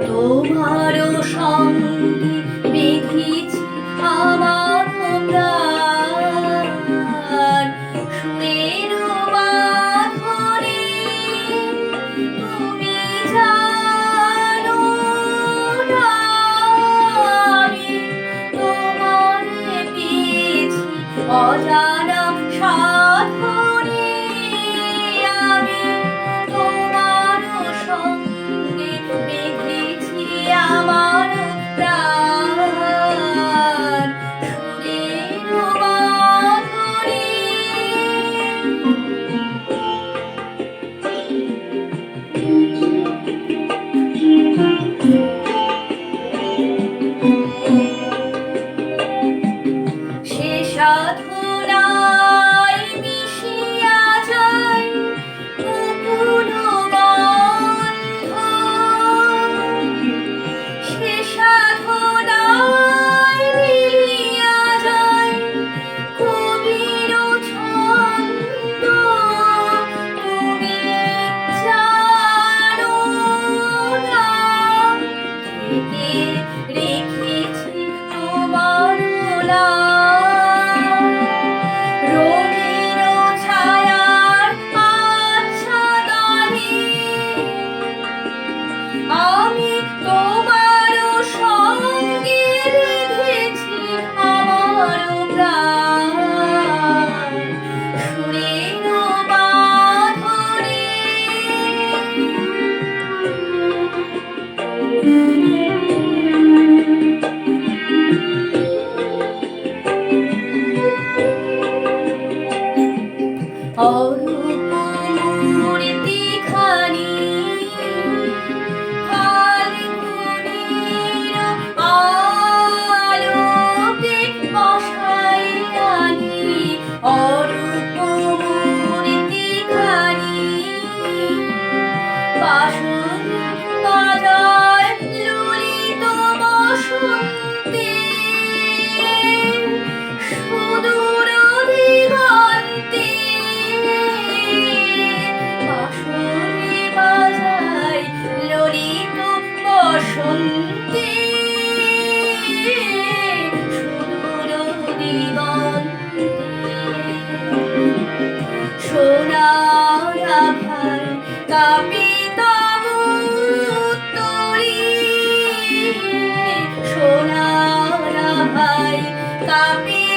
তোমার সঙ্গে বেঁধেছি আমার প্রাণ সুরের বাঁধনে তুমি জানো আমি তোমার পেয়েছি অজানা Oh. আভায়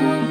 আমি তোমার সঙ্গে বেঁধেছি